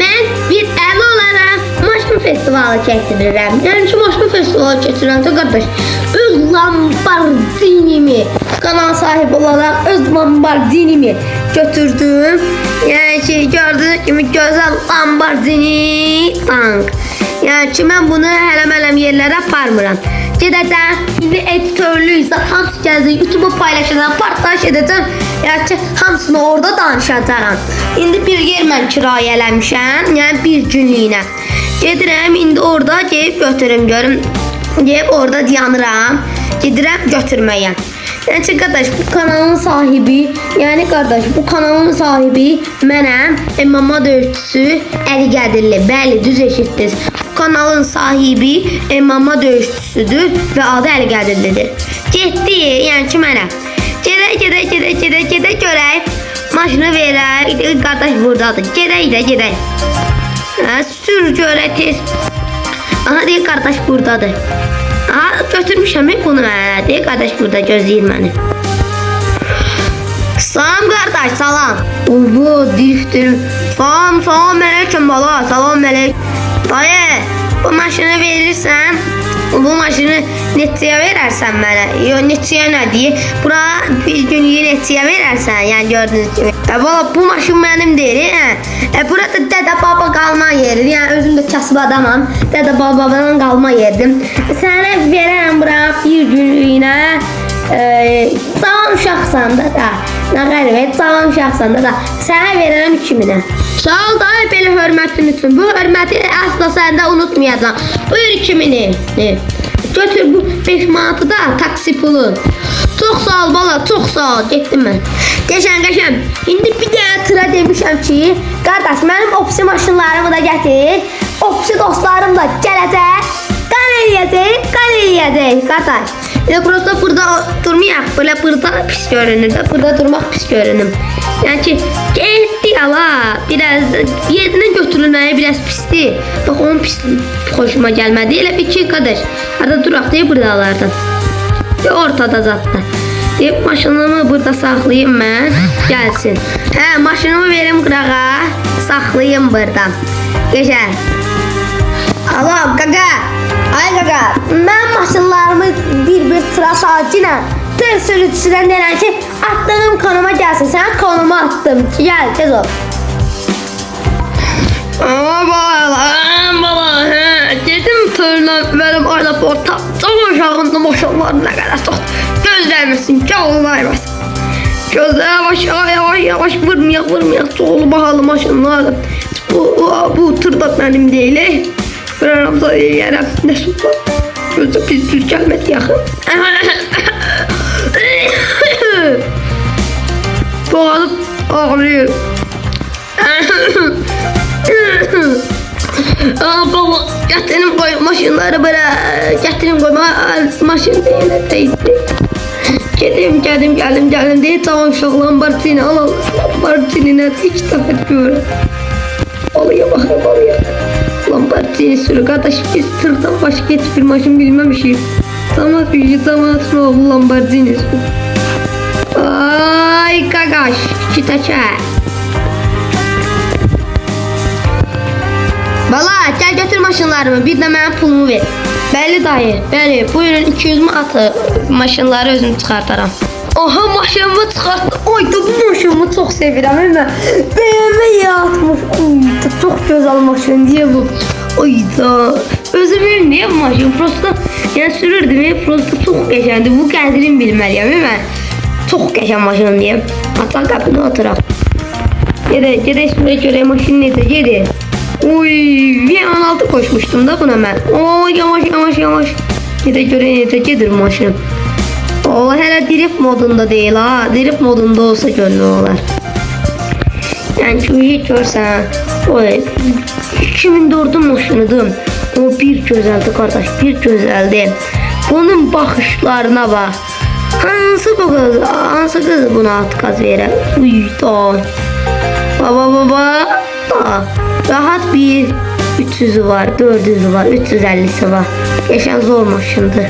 mən bir əli olaraq maşın festivalı keçirirəm. Yəni ki, maşın festivalı keçirəndə qardaş öz Lamborghini-mi kanal sahibi olaraq öz Lamborghini-mi götürdüm. Yəni ki, gördüyünüz kimi gözəl Lamborghini tank. Yəni ki, mən bunu hələm-hələm yerlərə aparmıram. Gedəcəm, indi editörlüysə hamısı gələcək, YouTube-a paylaşacağam, partlaş edəcəm. Yəni ki, hamısını orada danışacağam. İndi bir yer mən kirayə eləmişəm, yəni bir günlükünə. Gedirəm, indi orada gəlib götürüm görüm. Gəlib orada dayanıram, gedirəm götürməyə. Ki, qardaş, bu kanalın sahibi, yəni qardaş, bu kanalın sahibi mənəm, MMA döyüşçüsü Əli Qədirli. Bəli, düz eşitdiniz. Bu kanalın sahibi MMA döyüşçüsüdür və adı Əli Qədirlidir. Getdi, yəni ki, mənə. Gedək, gedək, gedək, gedək, gedək görək. Maşını verək. Qardaş burdadır. Gedək də, gedək. Hə, sür görək tez. Aha, deyir qardaş burdadır. Aha, götürmüşəm mən bunu. Deyir qardaş burada gözləyir məni. Salam qardaş, salam. Oho, driftir. Salam, salam əleykum bala. Salam əleykum. Dayı, bu maşını verirsən, bu maşını neçəyə verərsən mənə? Yox, neçəyə nə deyir? Bura bir günlük neçəyə verərsən? Yəni gördüyünüz kimi. E bala, bu maşın mənim deyil, hə? E burada dədə baba qalma yeridir. Yəni özüm də kasıb adamam. Dədə babadan qalma yerdim. Sənə verərəm bura bir günlüyünə. E, cavan uşaqsan da da. Nə qəribə, cavan uşaqsan da da. Sənə verərəm 2000-ə. Sağ ol dayı belə hörmətin üçün. Bu hörməti asla səndə unutmayacağam. Buyur 2000-i. Ne? Götür bu 5 manatı da taksi pulu. Çox sağ ol bala, çox sağ ol. Getdim mən. Qəşən, qəşən. İndi bir dənə tıra demişəm ki, qardaş mənim opsi maşınlarımı da gətir. Opsi dostlarım da gələcək. Qan eləyəcək, qan eləyəcək, qardaş. Ya prosto burada durmayaq. Böyle burada pis görünür. Burada durmak pis görünür. Yani ki gitti ala. Biraz yerinden götürülmeye biraz pisti. Bak onun pis hoşuma gelmedi. Elə bir ki qardaş. Arada duraq deyə buradalardan. De ortada zaten. Deyib maşınımı burada saxlayayım mən. Gəlsin. Hə, maşınımı verim qırağa. Saxlayayım burada. Geçən. Alo gaga. Ay gaga. Mən maşınlarımı bir-bir tıra sakinə tır sürücüsündən deyirəm ki, atdığım konuma gəlsin. Sən konuma atdım. Gəl, tez ol. Ama bala, he. Dedim tırla benim aeroporta. Tam aşağında maşınlar ne kadar çok. Gözlemesin, yollaymasın. Gözle yavaş yavaş yavaş vurmayak vurmayak çoğulu bahalı maşınlar. Bu, bu, bu tır da benim değil. Ben aramda yerim. Ne sultan. Gözde biz düz gelmedi yakın. Boğalıp ağlıyor. Baba getirin koy maşınları böyle getirin koy ma maşın değil değil. Gedim geldim geldim geldim diye tamam şu Lamborghini al al Lamborghini'ne iki defa diyorum. Alıyor bakayım alıyor. Lamborghini sürü kardeş biz tırdan başka hiçbir maşın bilmemişiz. Tamam bir tamam oğlu Lamborghini sürü. Ay kagaş iki maşınlarımı bir de mənim pulumu ver. Bəli dayı, bəli. Buyurun 200 manatı maşınları özüm çıxartaram. Aha maşınımı çıxartdı. Oy da bu maşınımı çox sevirəm. Mən BMW yatmış. Oy da çox gözəl maşın deyə bu. Oy da. Özü benim niye bu maşın? Prosta yani sürürdüm ya. Prosta çox qəşəngdir. Bu qədrini bilməliyəm mən. Çox qəşəng maşın deyə. Açaq qapını oturaq. Gedək, gedək sürə görək maşın necə gedir. Uy, V16 koşmuştum da buna ben. Oo yavaş yavaş yavaş. De göre necə gedir maşın. O hələ drift modunda değil ha. Drift modunda olsa gönlü. Yani şu hiç görsən. Oy 2004'ün maşınıdır. O bir gözəldir qardaş, bir gözəldir. Bunun baxışlarına bax. Hansı bu qız, hansı qız buna at qaz verər? Uy da. Baba baba da. Rahat bir 300'ü var, 400'ü var, 350'si var. Yaşan zor maşındır.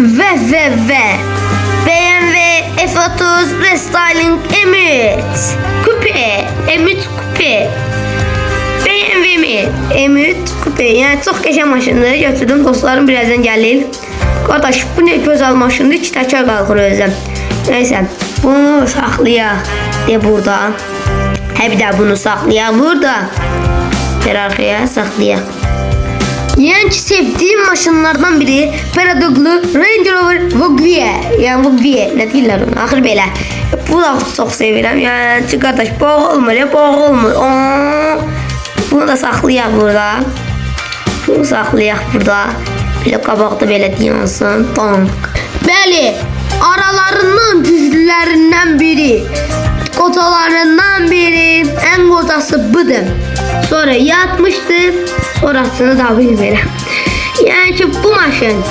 Ve ve ve BMW F30 Restyling Emirates Coupe Emirates Coupe M M3 kupe. Yəni çox qəşəng maşındır. Götürdüm. Dostlarım birazdan gəlir. Qardaş, bu nə gözəl maşındır. İki təkər qalxır özə. Nəysə, bunu saxlayaq. De burada. Hə bir bunu saxlayaq burada. Bir arxaya saxlayaq. Yəni ki, sevdiyim maşınlardan biri Paradoxlu Range Rover Vogue. Yəni Vogue, nə deyirlər ona? Axır belə. Bu da çox sevirəm. Yəni ki, qardaş, boğ olmur, ya boğ olmur. Aa, bunu da saxlayaq burada. Bunu saxlayaq burada. Belə qabaqda belə deyansın. Tank. Bəli, aralarından güclülərindən biri. Kotalarından biri. En kotası budur. Sonra yatmıştı. Sonrasını da bilmirəm. Yəni ki, bu maşın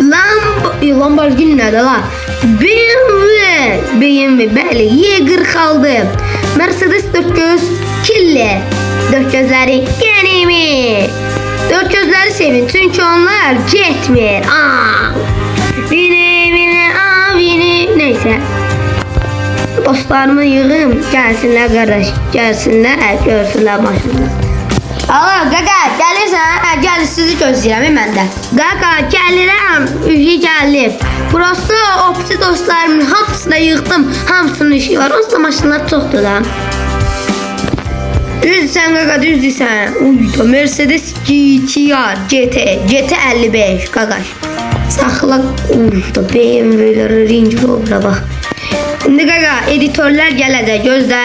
Lamb Lamborghini nədir la? BMW, BMW, bəli, Y46, Mercedes 400, Killer, 400'ləri genimi. 400'ləri sevin çünkü onlar getmir. Aa. Vini, vini, aa, vini. Neyse. Dostlarımı yığım, gəlsinlər qardaş, gəlsinlər, görsünlər maşını. Alo, qaqa, gəlirsən? Hə, gəl, sizi gözləyirəm mən də. Qaqa, gəlirəm, üzü gəlib. Burası opsi dostlarımın hamısını yığdım, hamısının işi var. Onsuz da maşınlar çoxdur da. Düzsən qaqa, düzdürsən. Uy, da Mercedes GTR, GT, GT 55 qaqaş. Saxla, uy, da BMW-lərə, Range Rover'a bax. İndi qaqa, editörlər gələcək, gözlə.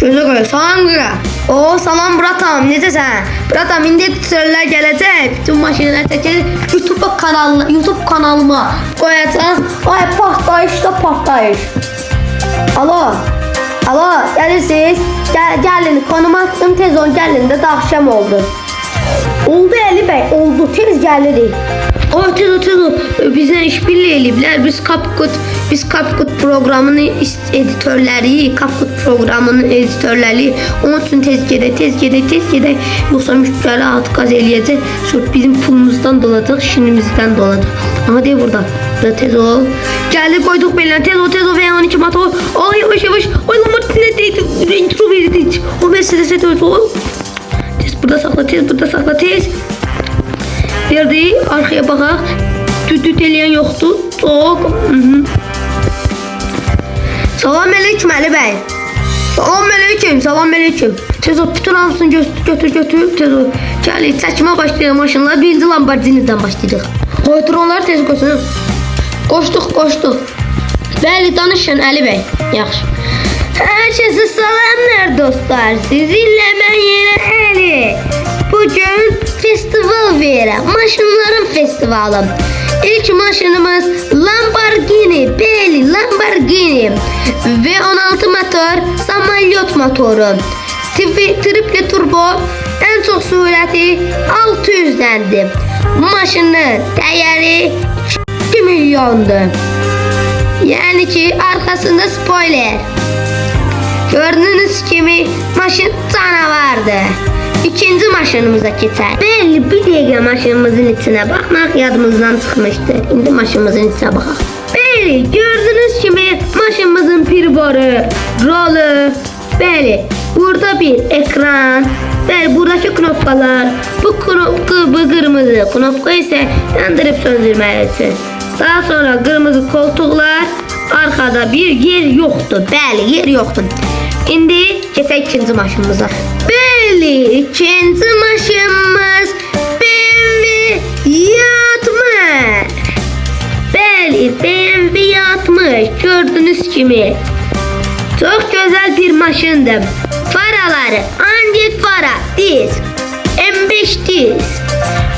Gözə qoy, salam qaqa. O, salam bratam, necəsən? Bratam, indi editörlər gələcək. Bütün maşınlar çəkir. YouTube kanalına, YouTube kanalıma qoyacağam. Ay, partlayış da partlayış. Alo. Alo, gəlirsiniz? Gəl, gəlin, konum attım, tez ol, gəlin də axşam oldu. Oldu Əli bəy, oldu. Tez gəlirik. O tez ol, tez ol. Bizə işbirliği eliblər. Biz Kapkut, biz Kapkut proqramının is- editörləri, Kapkut proqramının editörləri. Onun üçün tez gedək, tez gedək, tez gedək. Yoxsa müştəri at qaz eləyəcək. Sonra bizim pulumuzdan dolacaq, şirinimizdən dolacaq. Amma de burada. Burada tez ol. Gəldi qoyduq belə. Tez ol, tez ol. Və 12 motor. Ay yavaş yavaş. Ay Lamborghini deydi. Range Rover deydi. O Mercedes'e ol. Tez burada sakla, tez burada sakla, tez. Verdi, arkaya bakaq. Düt düt eləyən yoxdur. Çox. Mhm. Salam aleyküm Əli bəy. Salam aleyküm, salam aleyküm. Tez ol, bütün hamısını götür, götür, götür. Tez ol. Gəl, çəkmə başlayalım maşınlar. Birinci Lamborghini-dən başlayacaq. Qoydur onları tez qoysun. Qoşduq, qoşduq. Bəli, danışın Əli bəy. Yaxşı. Herkese selamlar dostlar. Sizinle ben yine Ali. Bugün festival verem. Maşınların festivali. İlk maşınımız Lamborghini, Beli Lamborghini V16 motor, samalyot motoru. Tri- Triple turbo, en çok sürəti 600'dendi. Maşının dəyəri 2 milyondur. Yani ki arkasında spoiler. Gördüğünüz gibi maşın canavardı. İkinci maşınımıza geçer. Belli bir dakika maşınımızın içine bakmak yadımızdan çıkmıştı. Şimdi maşınımızın içine bakalım. Belli gördüğünüz gibi maşınımızın pirboru, rolü, Bəli, burada bir ekran, bəli, buradakı knopkalar, bu knopka, bu kırmızı knopka ise yandırıp söndürmək üçün. Daha sonra kırmızı koltuklar, arkada bir yer yoktu. Bəli, yer yoktu. İndi keçək ikinci maşınımıza. Bəli, ikinci maşınımız BMW 60. Bəli, BMW 60 gördüğünüz kimi. Çok güzel bir maşındı. Faraları Angel Fara diz. M5 diz.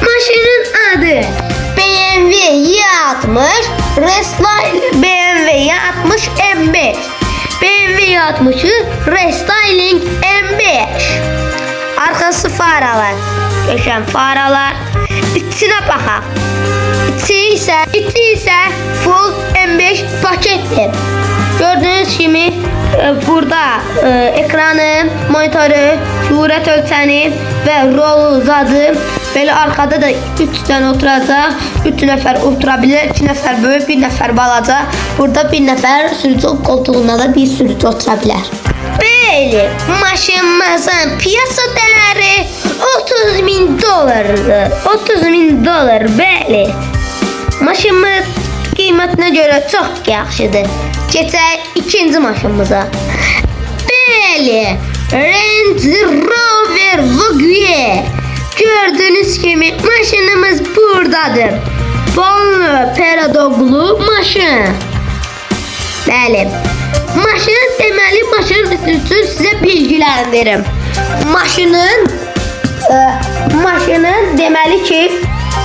Maşının adı BMW Y60 Restyling BMW Y60 M5 BMW Y60'ı Restyling M5 Arkası faralar Köşen faralar İçine bakaq İçi ise, içi ise full M5 paketli Gördüğünüz gibi e, burada e, ekranı, monitörü, surət ölçəni və rol uzadı. Belə arkada da 3 dənə oturacaq. 3 nəfər otura bilər. 2 nəfər böyük, 1 nəfər balaca. Burada 1 nəfər sürücü koltuğunda da bir sürücü otura bilər. Bəli, maşınımızın piyasa dəyəri 30 min dolardır. 30 min dolar, bəli. Maşınımız qiymətinə görə çox yaxşıdır. Keçək ikinci maşınımıza. Bəli, Range Rover Vogue. Gördüğünüz kimi maşınımız buradadır. Bonlu Peradoglu maşın. Bəli. Maşın deməli maşın üçün sizə bilgiləndirim. Maşının e, maşının deməli ki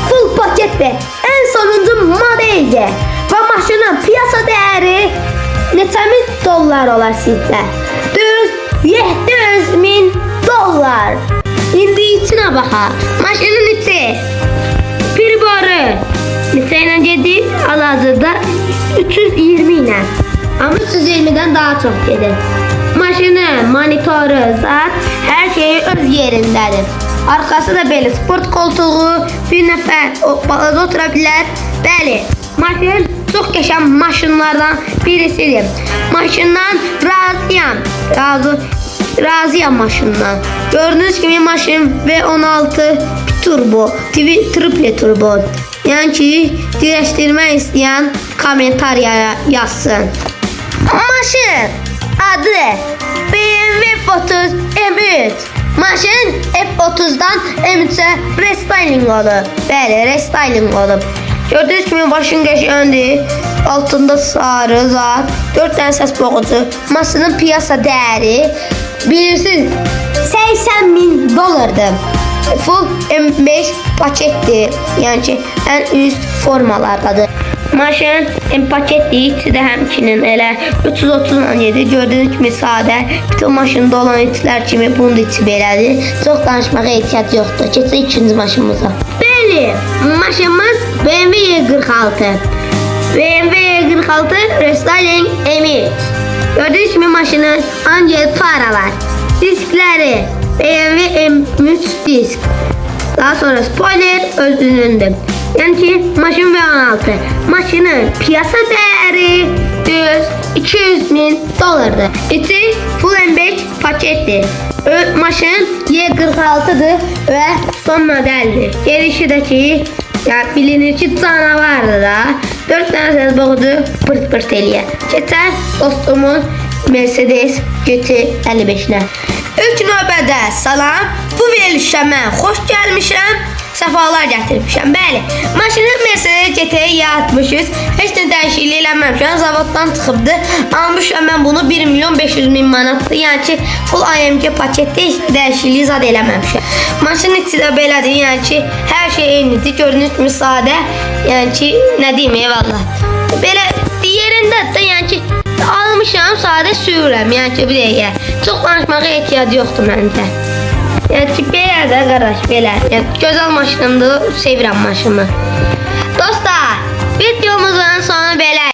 full paketdir. Ən sonuncu modeldir. Və maşının piyasa dəyəri neçə min dollar olar sizdə? Düz 700 min dollar. İndi içinə baxa. Maşının içi bir barı neçə ilə gedir? Hal-hazırda 320 ilə. Amma 320-dən daha çox gedir. Maşının, monitoru, zat, hər şeyi öz yerindədir. Arxası da belə sport koltuğu, bir nəfər balada otura bilər. Bəli, maşın çox qəşəng maşınlardan birisidir. Maşından razıyam. Razı razıyam maşından. Gördüğünüz gibi maşın V16 turbo, triple turbo. Yəni ki, dirəşdirmək istəyən kommentariya yazsın. Maşın adı BMW Focus M3. Maşın F30'dan M3'e restyling olub. Bəli, restyling olub. Gördüğünüz kimi maşın qəşəngdir. Altında sarı zat, 4 dənə səs boğucu. Maşının piyasa dəyəri bilirsiniz 80 bin dolardır. Full M5 paketdir. Yəni ki, ən üst formalardadır. Maşın paketli, içi de 330 ilə gedir. Gördüyünüz kimi sadə. Bütün maşında olan içlər kimi bunun içi belədir. Çox danışmağa ehtiyac yoxdur. Keçək ikinci maşınımıza. Bəli, maşınımız BMW Y46. BMW Y46 Restyling M3. Gördüğünüz gibi maşının ancak faralar, diskleri, BMW M3 disk. Daha sonra spoiler özünündür. Yani maşın V16. Maşının piyasa değeri düz 200 bin dolardır. İçi full M5 pakettir. Ö, maşın Y46'dır ve son modeldir. Gelişi de ki ya bilinir ki canavardır da. 4 tane ses boğdu pırt pırt eləyə. Keçər dostumun Mercedes GT 55-nə. İlk növbədə salam. Bu verilişə mən xoş gəlmişəm. Səfalar gətirmişəm. Bəli, maşını Mercedes GT-yə yatmışız. Heç nə dəyişiklik eləməmişəm. Zavoddan çıxıbdı. Almışam mən bunu 1 milyon 500 min manatdır. Yəni ki, full AMG paketdə heç dəyişiklik zad eləməmişəm. Maşının içi də belədir. Yəni ki, hər şey eynidir. Gördüyünüz kimi sadə. Yəni ki, nə deyim, eyvallah. Belə yerində də yəni ki, almışam, sadə sürürəm. Yəni ki, bir dəqiqə. Çox danışmağa ehtiyac yoxdur məndə. Ki, belə də qardaş, belə. Yəni gözəl maşınımdır, sevirəm maşını. Dostlar, videomuzun sonu belə.